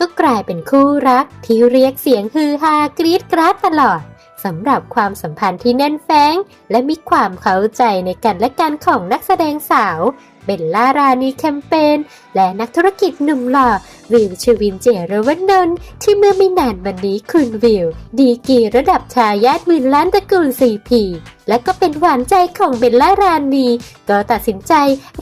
ก็กลายเป็นคู่รักที่เรียกเสียงฮือฮากรี๊ดกราดตลอดสำหรับความสัมพันธ์ที่แน่นแฟ้ง และมีความเข้าใจในกันและกันของนักแสดงสาวเบลล่ารานีแคมเปญและนักธุรกิจหนุ่มหล่อ วิวชวินเจรวนนท์ที่เมื่อไม่นานวันนี้คุณวิว ดีกีระดับชายาทหมื่นล้านตระกูลซีพีและก็เป็นหวานใจของเบลล่ารานีก็ตัดสินใจ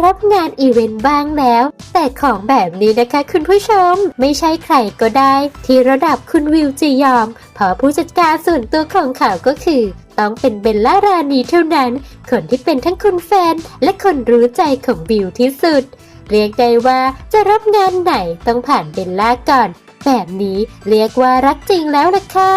รับงานอีเวนต์บ้างแล้ว แต่ของแบบนี้นะคะคุณผู้ชมไม่ใช่ใครก็ได้ ที่ระดับคุณวิวจียอมเพราะผู้จัดการส่วนตัวของเขาก็คือต้องเป็นเบลล่ารานีเท่านั้น คนที่เป็นทั้งคุณแฟนและคนรู้ใจของวิวที่สุด เรียกได้ว่าจะรับงานไหนต้องผ่านเบลล่าก่อน แบบนี้เรียกว่ารักจริงแล้วล่ะค่ะ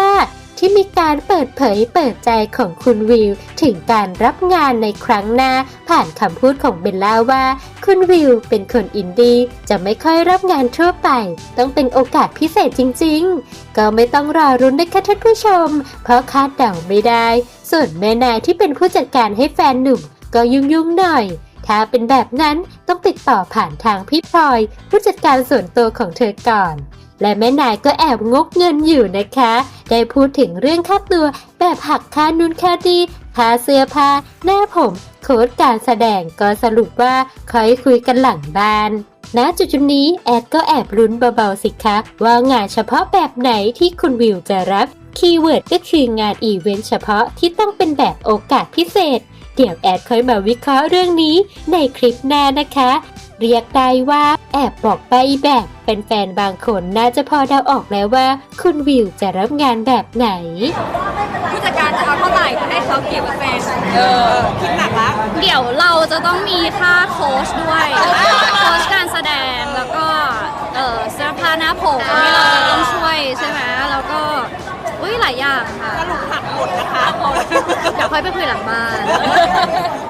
ที่มีการเปิดเผยเปิดใจของคุณวิว ถึงการรับงานในครั้งหน้า ผ่านคำพูดของเบลล่าว่า คุณวิวเป็นคนอินดี้จะไม่ค่อยรับงานทั่วไป ต้องเป็นโอกาสพิเศษจริง ๆ ก็ไม่ต้องรอรุ้นนะคะท่านผู้ชม เพราะคาดเดาไม่ได้ ส่วนแม่นายที่เป็นผู้จัดการให้แฟนหนุ่มก็ยุ่งๆหน่อย ถ้าเป็นแบบนั้นต้องติดต่อผ่านทางพี่พลอยผู้จัดการส่วนตัวของเธอก่อน และแม่นายก็แอบงกเงินอยู่นะคะ ได้พูดถึงเรื่องค่าตัวแบบหักค่านุนค่าดีค่าเสื้อผ้าหน้าผมโค้ดการแสดงก็สรุปว่าคอยคุยกันหลังบ้านณจุดจุดนี้แอดก็แอบลุ้นเบาๆสิคะว่างานเฉพาะแบบไหนที่คุณวิวจะรับ คีย์เวิร์ดก็คืองานอีเวนต์เฉพาะที่ต้องเป็นแบบโอกาสพิเศษ เดี๋ยวแอดค่อยมาวิเคราะห์เรื่องนี้ในคลิปหน้านะคะ เรียกได้ว่าแอบบอกไปแบบเป็นแฟนๆบางคนน่าจะพอเดาออกแล้วว่า คุณวิวจะรับงานแบบไหน ผู้จัดการจะเอาเท่าไหร่จะให้เขาเก็บกับแฟนเออคิดหนักละเดี๋ยวเราจะต้องมีค่าโค้ชด้วย เดี๋ยวค่อยไปคุยหลังบ้าน